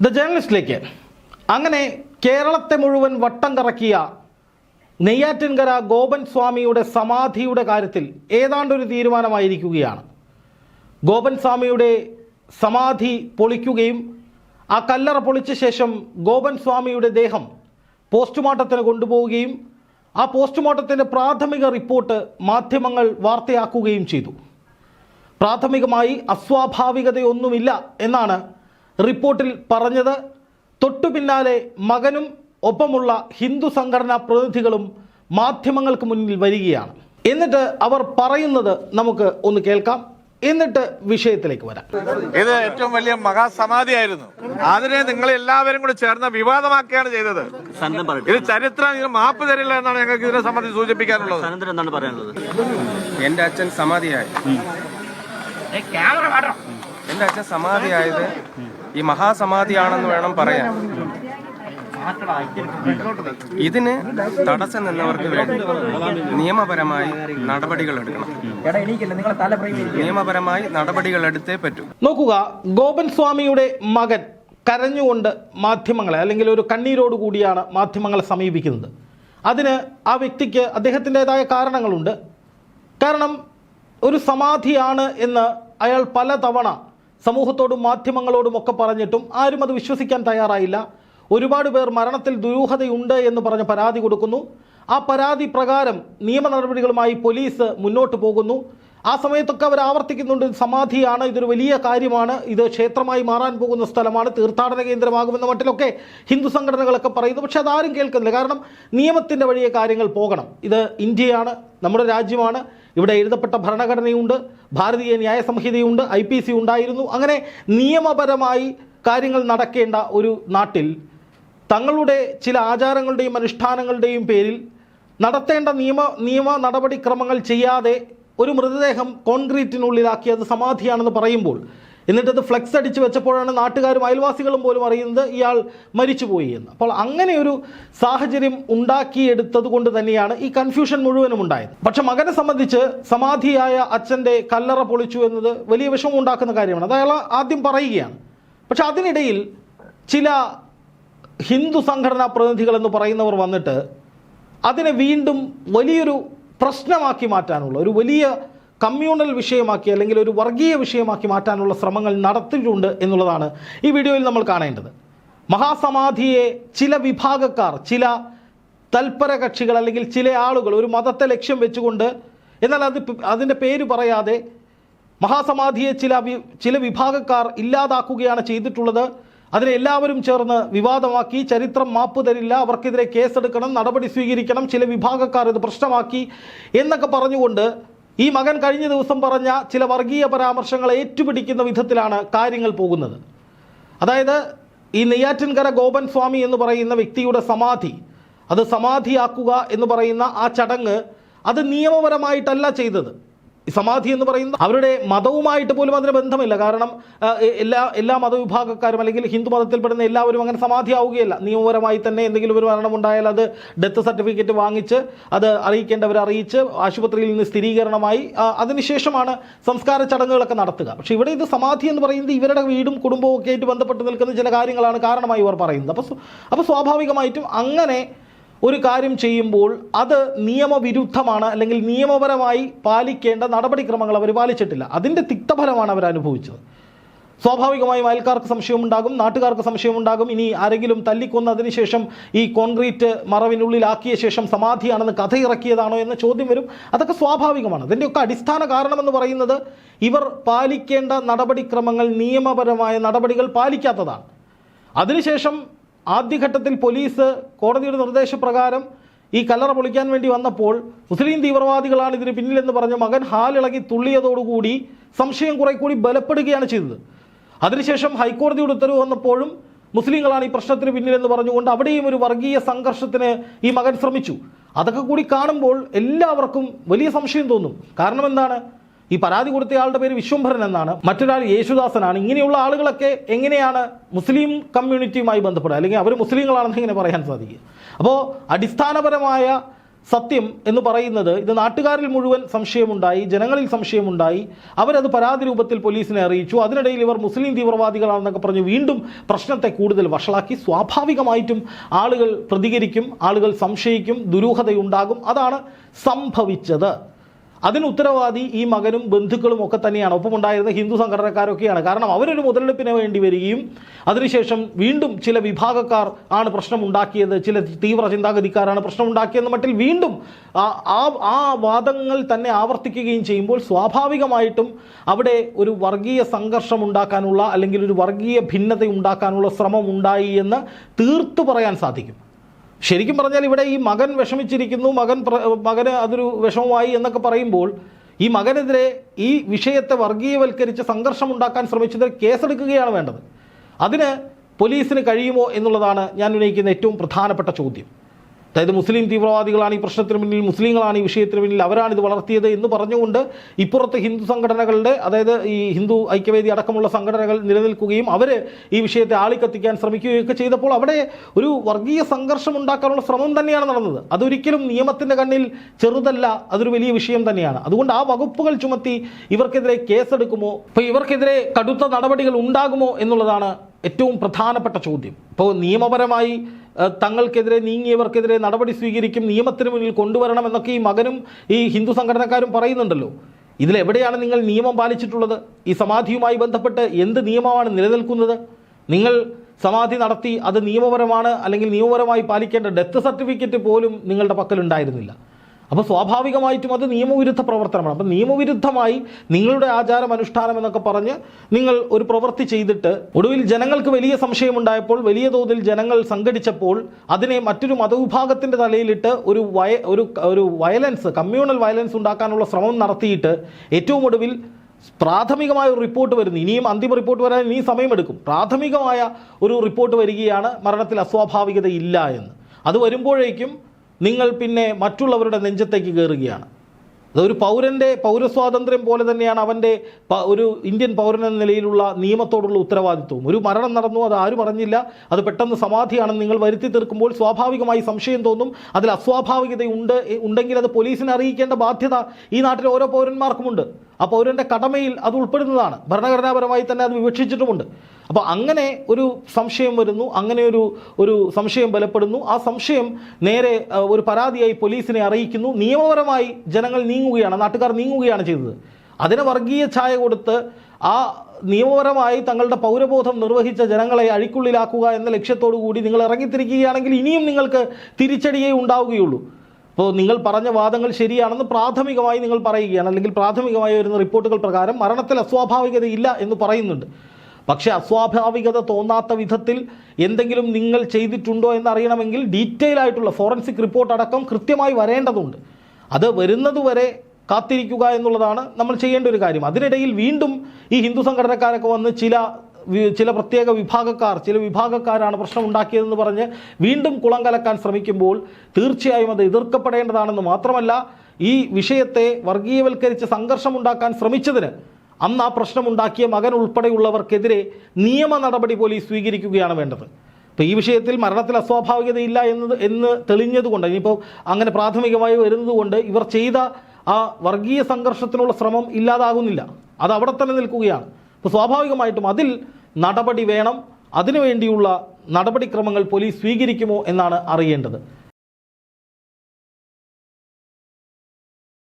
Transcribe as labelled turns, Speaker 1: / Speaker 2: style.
Speaker 1: The ജേർണലിസ്റ്റിലേക്ക് അങ്ങനെ കേരളത്തെ മുഴുവൻ വട്ടം കറക്കിയ നെയ്യാറ്റിൻകര ഗോപൻ സ്വാമിയുടെ സമാധിയുടെ കാര്യത്തിൽ ഏതാണ്ടൊരു തീരുമാനമായിരിക്കുകയാണ്. ഗോപൻ സ്വാമിയുടെ സമാധി പൊളിക്കുകയും ആ കല്ലറ പൊളിച്ച ശേഷം ഗോപൻ സ്വാമിയുടെ ദേഹം പോസ്റ്റ്മോർട്ടത്തിന് കൊണ്ടുപോവുകയും ആ പോസ്റ്റ്മോർട്ടത്തിന്റെ പ്രാഥമിക റിപ്പോർട്ട് മാധ്യമങ്ങൾ വാർത്തയാക്കുകയും ചെയ്തു. പ്രാഥമികമായി അസ്വാഭാവികതയൊന്നുമില്ല എന്നാണ് റിപ്പോർട്ടിൽ പറഞ്ഞത്. തൊട്ടു പിന്നാലെ മകനും ഒപ്പമുള്ള ഹിന്ദു സംഘടനാ പ്രതിനിധികളും മാധ്യമങ്ങൾക്ക് മുന്നിൽ വരികയാണ്. എന്നിട്ട് അവർ പറയുന്നത് നമുക്ക് ഒന്ന് കേൾക്കാം. എന്നിട്ട് വിഷയത്തിലേക്ക് വരാം.
Speaker 2: ഇത് ഏറ്റവും വലിയ മഹാസമാധിയായിരുന്നു. അതിനെ നിങ്ങൾ എല്ലാവരും കൂടി ചേർന്ന് വിവാദമാക്കുകയാണ് ചെയ്തത്. ഇത് ചരിത്രം ഇത് മാപ്പ് തരില്ല എന്നാണ് ഞങ്ങൾക്ക് ഇതിനെ സംബന്ധിച്ച് സൂചിപ്പിക്കാനുള്ളത്.
Speaker 3: സനന്ദൻ എന്താണ് പറയാനുള്ളത്?
Speaker 4: എന്റെ അച്ഛൻ സമാധിയായി. എന്റെ അച്ഛൻ സമാധിയായത് ഈ മഹാസമാധിയാണെന്ന് വേണം പറയാൻ. ഇതിന് തടസ്സം നിന്നവർക്ക് വേണ്ടി നിയമപരമായി നടപടികൾ എടുക്കണം. നിയമപരമായി നടപടികൾ എടുത്തേ പറ്റൂ.
Speaker 1: നോക്കുക ഗോപൻ സ്വാമിയുടെ മകൻ കരഞ്ഞുകൊണ്ട് മാധ്യമങ്ങളെ അല്ലെങ്കിൽ ഒരു കണ്ണീരോട് കൂടിയാണ് മാധ്യമങ്ങളെ സമീപിക്കുന്നത്. അതിന് ആ വ്യക്തിക്ക് അദ്ദേഹത്തിന്റെതായ കാരണങ്ങളുണ്ട്. കാരണം ഒരു സമാധിയാണ് എന്ന് അയാൾ പലതവണ സമൂഹത്തോടും മാധ്യമങ്ങളോടും ഒക്കെ പറഞ്ഞിട്ടും ആരും അത് വിശ്വസിക്കാൻ തയ്യാറായില്ല. ഒരുപാട് പേർ മരണത്തിൽ ദുരൂഹതയുണ്ട് എന്ന് പറഞ്ഞ് പരാതി കൊടുക്കുന്നു. ആ പരാതി പ്രകാരം നിയമ നടപടികളുമായി പോലീസ് മുന്നോട്ട് പോകുന്നു. ആ സമയത്തൊക്കെ അവർ ആവർത്തിക്കുന്നുണ്ട്. സമാധിയാണ്. ഇതൊരു വലിയ കാര്യമാണ്. ഇത് ക്ഷേത്രമായി മാറാൻ പോകുന്ന സ്ഥലമാണ്. തീർത്ഥാടന കേന്ദ്രമാകുമെന്ന മട്ടിലൊക്കെ ഹിന്ദു സംഘടനകളൊക്കെ പറയുന്നു. പക്ഷെ അതാരും കേൾക്കുന്നില്ല. കാരണം നിയമത്തിന്റെ വഴിയെ കാര്യങ്ങൾ പോകണം. ഇത് ഇന്ത്യയാണ് നമ്മുടെ രാജ്യമാണ്. ഇവിടെ എഴുതപ്പെട്ട ഭരണഘടനയുണ്ട്. ഭാരതീയ ന്യായ സംഹിതയുണ്ട്. ഐ പി സി ഉണ്ടായിരുന്നു. അങ്ങനെ നിയമപരമായി കാര്യങ്ങൾ നടക്കേണ്ട ഒരു നാട്ടിൽ തങ്ങളുടെ ചില ആചാരങ്ങളുടെയും അനുഷ്ഠാനങ്ങളുടെയും പേരിൽ നടത്തേണ്ട നിയമ നിയമ നടപടിക്രമങ്ങൾ ചെയ്യാതെ ഒരു മൃതദേഹം കോൺക്രീറ്റിനുള്ളിലാക്കി അത് സമാധിയാണെന്ന് പറയുമ്പോൾ എന്നിട്ടത് ഫ്ലെക്സ് അടിച്ച് വെച്ചപ്പോഴാണ് നാട്ടുകാരും അയൽവാസികളും പോലും അറിയുന്നത് ഇയാൾ മരിച്ചുപോയി എന്ന്. അപ്പോൾ അങ്ങനെ ഒരു സാഹചര്യം ഉണ്ടാക്കിയെടുത്തത് കൊണ്ട് തന്നെയാണ് ഈ കൺഫ്യൂഷൻ മുഴുവനും ഉണ്ടായത്. പക്ഷെ മകനെ സംബന്ധിച്ച് സമാധിയായ അച്ഛന്റെ കല്ലറ പൊളിച്ചു എന്നത് വലിയ വിഷമം ഉണ്ടാക്കുന്ന കാര്യമാണ്. അത് അയാൾ ആദ്യം പറയുകയാണ്. പക്ഷെ അതിനിടയിൽ ചില ഹിന്ദു സംഘടനാ പ്രതിനിധികൾ എന്ന് പറയുന്നവർ വന്നിട്ട് അതിനെ വീണ്ടും വലിയൊരു പ്രശ്നമാക്കി മാറ്റാനുള്ള ഒരു വലിയ കമ്മ്യൂണൽ വിഷയമാക്കി അല്ലെങ്കിൽ ഒരു വർഗീയ വിഷയമാക്കി മാറ്റാനുള്ള ശ്രമങ്ങൾ നടത്തിയിട്ടുണ്ട് എന്നുള്ളതാണ് ഈ വീഡിയോയിൽ നമ്മൾ കാണേണ്ടത്. മഹാസമാധിയെ ചില വിഭാഗക്കാർ ചില തൽപര കക്ഷികൾ അല്ലെങ്കിൽ ചില ആളുകൾ ഒരു മതത്തെ ലക്ഷ്യം വെച്ചുകൊണ്ട് എന്നാൽ അത് അതിന്റെ പേര് പറയാതെ മഹാസമാധിയെ ചില ചില വിഭാഗക്കാർ ഇല്ലാതാക്കുകയാണ് ചെയ്തിട്ടുള്ളത്. അതിനെ എല്ലാവരും ചേർന്ന് വിവാദമാക്കി ചരിത്രം മാപ്പ് തരില്ല അവർക്കെതിരെ കേസെടുക്കണം നടപടി സ്വീകരിക്കണം ചില വിഭാഗക്കാർ ഇത് പ്രശ്നമാക്കി എന്നൊക്കെ പറഞ്ഞുകൊണ്ട് ഈ മകൻ കഴിഞ്ഞ ദിവസം പറഞ്ഞ ചില വർഗീയ പരാമർശങ്ങൾ ഏറ്റുപിടിക്കുന്ന വിധത്തിലാണ് കാര്യങ്ങൾ പോകുന്നത്. അതായത് ഈ നെയ്യാറ്റിൻകര ഗോപൻ സ്വാമി എന്ന് പറയുന്ന വ്യക്തിയുടെ സമാധി അത് സമാധിയാക്കുക എന്ന് പറയുന്ന ആ ചടങ്ങ് അത് നിയമപരമായിട്ടല്ല ചെയ്തത്. സമാധി എന്ന് പറയുന്ന അവരുടെ മതവുമായിട്ട് പോലും അതിന് ബന്ധമില്ല. കാരണം എല്ലാ എല്ലാ മതവിഭാഗക്കാരും അല്ലെങ്കിൽ ഹിന്ദു മതത്തിൽപ്പെടുന്ന എല്ലാവരും അങ്ങനെ സമാധി സമാധിയാവുകയല്ല. നിയമപരമായി തന്നെ എന്തെങ്കിലും ഒരു മരണം ഉണ്ടായാൽ അത് ഡെത്ത് സർട്ടിഫിക്കറ്റ് വാങ്ങിച്ച് അത് അറിയിക്കേണ്ടവരെ അറിയിച്ച് ആശുപത്രിയിൽ നിന്ന് സ്ഥിരീകരണമായി അതിനുശേഷമാണ് സംസ്കാര ചടങ്ങുകളൊക്കെ നടത്തുക. പക്ഷേ ഇവിടെ ഇത് സമാധി എന്ന് പറയുന്നത് ഇവരുടെ വീടും കുടുംബവും ഒക്കെ ആയിട്ട് ബന്ധപ്പെട്ട് നിൽക്കുന്ന ചില കാര്യങ്ങളാണ് കാരണമായി ഇവർ പറയുന്നത്. അപ്പോൾ അപ്പോൾ സ്വാഭാവികമായിട്ടും അങ്ങനെ ഒരു കാര്യം ചെയ്യുമ്പോൾ അത് നിയമവിരുദ്ധമാണ് അല്ലെങ്കിൽ നിയമപരമായി പാലിക്കേണ്ട നടപടിക്രമങ്ങൾ അവർ പാലിച്ചിട്ടില്ല. അതിന്റെ തിക്തഫലമാണ് അവർ അനുഭവിച്ചത്. സ്വാഭാവികമായും അയൽക്കാർക്ക് സംശയമുണ്ടാകും നാട്ടുകാർക്ക് സംശയമുണ്ടാകും ഇനി ആരെങ്കിലും തല്ലിക്കൊന്നതിന് ശേഷം ഈ കോൺക്രീറ്റ് മറവിനുള്ളിലാക്കിയ ശേഷം സമാധിയാണെന്ന് കഥ ഇറക്കിയതാണോ എന്ന ചോദ്യം വരും. അതൊക്കെ സ്വാഭാവികമാണ്. അതിന്റെയൊക്കെ അടിസ്ഥാന കാരണമെന്ന് പറയുന്നത് ഇവർ പാലിക്കേണ്ട നടപടിക്രമങ്ങൾ നിയമപരമായ നടപടികൾ പാലിക്കാത്തതാണ്. അതിനുശേഷം ആദ്യഘട്ടത്തിൽ പോലീസ് കോടതിയുടെ നിർദ്ദേശപ്രകാരം ഈ കല്ലറ പൊളിക്കാൻ വേണ്ടി വന്നപ്പോൾ മുസ്ലിം തീവ്രവാദികളാണ് ഇതിന് പിന്നിലെന്ന് പറഞ്ഞ് മകൻ ഹാലിളകി തുള്ളിയതോടുകൂടി സംശയം കുറെ കൂടി ബലപ്പെടുകയാണ് ചെയ്തത്. അതിനുശേഷം ഹൈക്കോടതിയുടെ ഉത്തരവ് വന്നപ്പോഴും മുസ്ലിങ്ങളാണ് ഈ പ്രശ്നത്തിന് പിന്നിലെന്ന് പറഞ്ഞുകൊണ്ട് അവിടെയും ഒരു വർഗീയ സംഘർഷത്തിന് ഈ മകൻ ശ്രമിച്ചു. അതൊക്കെ കൂടി കാണുമ്പോൾ എല്ലാവർക്കും വലിയ സംശയം തോന്നും. കാരണം എന്താണ്? ഈ പരാതി കൊടുത്തയാളുടെ പേര് വിശ്വംഭരൻ എന്നാണ്. മറ്റൊരാൾ യേശുദാസനാണ്. ഇങ്ങനെയുള്ള ആളുകളൊക്കെ എങ്ങനെയാണ് മുസ്ലിം കമ്മ്യൂണിറ്റിയുമായി ബന്ധപ്പെടുക? അല്ലെങ്കിൽ അവർ മുസ്ലിങ്ങളാണെന്ന് എങ്ങനെ പറയാൻ സാധിക്കും. അപ്പോൾ അടിസ്ഥാനപരമായ സത്യം എന്ന് പറയുന്നത് ഇത് നാട്ടുകാരിൽ മുഴുവൻ സംശയമുണ്ടായി ജനങ്ങളിൽ സംശയമുണ്ടായി. അവരത് പരാതി രൂപത്തിൽ പോലീസിനെ അറിയിച്ചു. അതിനിടയിൽ ഇവർ മുസ്ലിം തീവ്രവാദികളാണെന്നൊക്കെ പറഞ്ഞ് വീണ്ടും പ്രശ്നത്തെ കൂടുതൽ വഷളാക്കി. സ്വാഭാവികമായിട്ടും ആളുകൾ പ്രതികരിക്കും ആളുകൾ സംശയിക്കും ദുരൂഹതയുണ്ടാകും. അതാണ് സംഭവിച്ചത്. അതിന് ഉത്തരവാദി ഈ മകനും ബന്ധുക്കളും ഒക്കെ തന്നെയാണ്. ഒപ്പമുണ്ടായിരുന്ന ഹിന്ദു സംഘടനക്കാരൊക്കെയാണ്. കാരണം അവരൊരു മുതലെടുപ്പിന് വേണ്ടി വരികയും അതിനുശേഷം വീണ്ടും ചില വിഭാഗക്കാർ ആണ് പ്രശ്നമുണ്ടാക്കിയത്. ചില തീവ്ര ചിന്താഗതിക്കാരാണ് പ്രശ്നമുണ്ടാക്കിയെന്ന മട്ടിൽ വീണ്ടും ആ- ആ വാദങ്ങൾ തന്നെ ആവർത്തിക്കുകയും ചെയ്യുമ്പോൾ സ്വാഭാവികമായിട്ടും അവിടെ ഒരു വർഗീയ സംഘർഷം ഉണ്ടാക്കാനുള്ള അല്ലെങ്കിൽ ഒരു വർഗീയ ഭിന്നത ഉണ്ടാക്കാനുള്ള ശ്രമം ഉണ്ടായി എന്ന് തീർത്തു പറയാൻ സാധിക്കും. ശരിക്കും പറഞ്ഞാൽ ഇവിടെ ഈ മകൻ വിഷമിച്ചിരിക്കുന്നു മകൻ മകന് അതൊരു വിഷമമായി എന്നൊക്കെ പറയുമ്പോൾ ഈ മകനെതിരെ ഈ വിഷയത്തെ വർഗീയവൽക്കരിച്ച് സംഘർഷം ഉണ്ടാക്കാൻ ശ്രമിച്ചതിൽ കേസെടുക്കുകയാണ് വേണ്ടത്. അതിന് പോലീസിന് കഴിയുമോ എന്നുള്ളതാണ് ഞാൻ ഉന്നയിക്കുന്ന ഏറ്റവും പ്രധാനപ്പെട്ട ചോദ്യം. അതായത് മുസ്ലിം തീവ്രവാദികളാണ് ഈ പ്രശ്നത്തിന് പിന്നിൽ മുസ്ലിങ്ങളാണ് ഈ വിഷയത്തിന് പിന്നിൽ അവരാണ് ഇത് വളർത്തിയത് എന്ന് പറഞ്ഞുകൊണ്ട് ഇപ്പുറത്ത് ഹിന്ദു സംഘടനകളുടെ അതായത് ഈ ഹിന്ദു ഐക്യവേദി അടക്കമുള്ള സംഘടനകൾ നിലനിൽക്കുകയും അവർ ഈ വിഷയത്തെ ആളിക്കത്തിക്കാൻ ശ്രമിക്കുകയൊക്കെ ചെയ്തപ്പോൾ അവിടെ ഒരു വർഗീയ സംഘർഷം ഉണ്ടാക്കാനുള്ള ശ്രമം തന്നെയാണ് നടന്നത്. അതൊരിക്കലും നിയമത്തിന്റെ കണ്ണിൽ ചെറുതല്ല അതൊരു വലിയ വിഷയം തന്നെയാണ്. അതുകൊണ്ട് ആ വകുപ്പുകൾ ചുമത്തി ഇവർക്കെതിരെ കേസെടുക്കുമോ? ഇപ്പോൾ ഇവർക്കെതിരെ കടുത്ത നടപടികൾ ഉണ്ടാകുമോ എന്നുള്ളതാണ് ഏറ്റവും പ്രധാനപ്പെട്ട ചോദ്യം. ഇപ്പോൾ നിയമപരമായി തങ്ങൾക്കെതിരെ നീങ്ങിയവർക്കെതിരെ നടപടി സ്വീകരിക്കും നിയമത്തിന് മുന്നിൽ കൊണ്ടുവരണം എന്നൊക്കെ ഈ മകനും ഈ ഹിന്ദു സംഘടനക്കാരും പറയുന്നുണ്ടല്ലോ. ഇതിലെവിടെയാണ് നിങ്ങൾ നിയമം പാലിച്ചിട്ടുള്ളത്? ഈ സമാധിയുമായി ബന്ധപ്പെട്ട് എന്ത് നിയമമാണ് നിലനിൽക്കുന്നത്? നിങ്ങൾ സമാധി നടത്തി അത് നിയമപരമാണ് അല്ലെങ്കിൽ നിയമപരമായി പാലിക്കേണ്ട ഡെത്ത് സർട്ടിഫിക്കറ്റ് പോലും നിങ്ങളുടെ പക്കലുണ്ടായിരുന്നില്ല. അപ്പോൾ സ്വാഭാവികമായിട്ടും അത് നിയമവിരുദ്ധ പ്രവർത്തനമാണ്. അപ്പം നിയമവിരുദ്ധമായി നിങ്ങളുടെ ആചാരം അനുഷ്ഠാനം എന്നൊക്കെ പറഞ്ഞ് നിങ്ങൾ ഒരു പ്രവൃത്തി ചെയ്തിട്ട് ഒടുവിൽ ജനങ്ങൾക്ക് വലിയ സംശയമുണ്ടായപ്പോൾ വലിയ തോതിൽ ജനങ്ങൾ സംഘടിച്ചപ്പോൾ അതിനെ മറ്റൊരു മതവിഭാഗത്തിന്റെ തലയിലിട്ട് ഒരു വയ ഒരു ഒരു വയലൻസ് കമ്മ്യൂണൽ വയലൻസ് ഉണ്ടാക്കാനുള്ള ശ്രമം നടത്തിയിട്ട് ഏറ്റവും ഒടുവിൽ പ്രാഥമികമായ ഒരു റിപ്പോർട്ട് വരുന്നു. ഇനിയും അന്തിമ റിപ്പോർട്ട് വരാൻ ഇനിയും സമയമെടുക്കും. പ്രാഥമികമായ ഒരു റിപ്പോർട്ട് വരികയാണ് മരണത്തിൽ അസ്വാഭാവികത ഇല്ല എന്ന്. അത് വരുമ്പോഴേക്കും നിങ്ങൾ പിന്നെ മറ്റുള്ളവരുടെ നെഞ്ചത്തേക്ക് കയറുകയാണ് അതൊരു പൗരന്റെ പൗരസ്വാതന്ത്ര്യം പോലെ തന്നെയാണ് അവന്റെ ഒരു ഇന്ത്യൻ പൗരൻ എന്ന നിലയിലുള്ള നിയമത്തോടുള്ള ഉത്തരവാദിത്വവും. ഒരു മരണം നടന്നു അത് ആരും അറിഞ്ഞില്ല. അത് പെട്ടെന്ന് സമാധിയാണെന്ന് നിങ്ങൾ വരുത്തി തീർക്കുമ്പോൾ സ്വാഭാവികമായി സംശയം തോന്നും. അതിൽ അസ്വാഭാവികതയുണ്ട് ഉണ്ടെങ്കിൽ അത് പോലീസിനെ അറിയിക്കേണ്ട ബാധ്യത ഈ നാട്ടിലെ ഓരോ പൗരന്മാർക്കുമുണ്ട്. ആ പൗരന്റെ കടമയിൽ അത് ഉൾപ്പെടുന്നതാണ്. ഭരണഘടനാപരമായി തന്നെ അത് വിവക്ഷിച്ചിട്ടുമുണ്ട്. അപ്പോൾ അങ്ങനെ ഒരു സംശയം വരുന്നു അങ്ങനെ ഒരു ഒരു സംശയം ബലപ്പെടുന്നു. ആ സംശയം നേരെ ഒരു പരാതിയായി പോലീസിനെ അറിയിക്കുന്നു. നിയമപരമായി ജനങ്ങൾ നീങ്ങുകയാണ് നാട്ടുകാർ നീങ്ങുകയാണ് ചെയ്തത്. അതിന് വർഗീയ ഛായ കൊടുത്ത് ആ നിയമപരമായി തങ്ങളുടെ പൗരബോധം നിർവഹിച്ച ജനങ്ങളെ അഴിക്കുള്ളിലാക്കുക എന്ന ലക്ഷ്യത്തോടു കൂടി നിങ്ങൾ ഇറങ്ങിത്തിരിക്കുകയാണെങ്കിൽ ഇനിയും നിങ്ങൾക്ക് തിരിച്ചടിയേ ഉണ്ടാവുകയുള്ളൂ. അപ്പോൾ നിങ്ങൾ പറഞ്ഞ വാദങ്ങൾ ശരിയാണെന്ന് പ്രാഥമികമായി നിങ്ങൾ പറയുകയാണ്. അല്ലെങ്കിൽ പ്രാഥമികമായി വരുന്ന റിപ്പോർട്ടുകൾ പ്രകാരം മരണത്തിൽ അസ്വാഭാവികതയില്ല എന്ന് പറയുന്നുണ്ട്. പക്ഷേ അസ്വാഭാവികത തോന്നാത്ത വിധത്തിൽ എന്തെങ്കിലും നിങ്ങൾ ചെയ്തിട്ടുണ്ടോ എന്നറിയണമെങ്കിൽ ഡീറ്റെയിൽ ആയിട്ടുള്ള ഫോറൻസിക് റിപ്പോർട്ട് അടക്കം കൃത്യമായി വരേണ്ടതുണ്ട്. അത് വരുന്നതുവരെ കാത്തിരിക്കുക എന്നുള്ളതാണ് നമ്മൾ ചെയ്യേണ്ട ഒരു കാര്യം. അതിനിടയിൽ വീണ്ടും ഈ ഹിന്ദു സംഘടനക്കാരൊക്കെ വന്ന് ചില ചില പ്രത്യേക വിഭാഗക്കാർ ചില വിഭാഗക്കാരാണ് പ്രശ്നം ഉണ്ടാക്കിയതെന്ന് പറഞ്ഞ് വീണ്ടും കുളം കലക്കാൻ ശ്രമിക്കുമ്പോൾ തീർച്ചയായും അത് എതിർക്കപ്പെടേണ്ടതാണെന്ന് മാത്രമല്ല ഈ വിഷയത്തെ വർഗീയവൽക്കരിച്ച് സംഘർഷമുണ്ടാക്കാൻ ശ്രമിച്ചതിന് അന്ന് ആ പ്രശ്നമുണ്ടാക്കിയ മകൻ ഉൾപ്പെടെയുള്ളവർക്കെതിരെ നിയമ നടപടി പോലീസ് സ്വീകരിക്കുകയാണ് വേണ്ടത്. ഇപ്പോൾ ഈ വിഷയത്തിൽ മരണത്തിൽ അസ്വാഭാവികതയില്ല എന്നത് എന്ന് തെളിഞ്ഞതുകൊണ്ട് ഇനിയിപ്പോൾ അങ്ങനെ പ്രാഥമികമായി വരുന്നതുകൊണ്ട് ഇവർ ചെയ്ത ആ വർഗീയ സംഘർഷത്തിനുള്ള ശ്രമം ഇല്ലാതാകുന്നില്ല. അത് അവിടെ തന്നെ നിൽക്കുകയാണ്. അപ്പോൾ സ്വാഭാവികമായിട്ടും അതിൽ നടപടി വേണം. അതിനുവേണ്ടിയുള്ള നടപടിക്രമങ്ങൾ പോലീസ് സ്വീകരിക്കുമോ എന്നാണ് അറിയേണ്ടത്.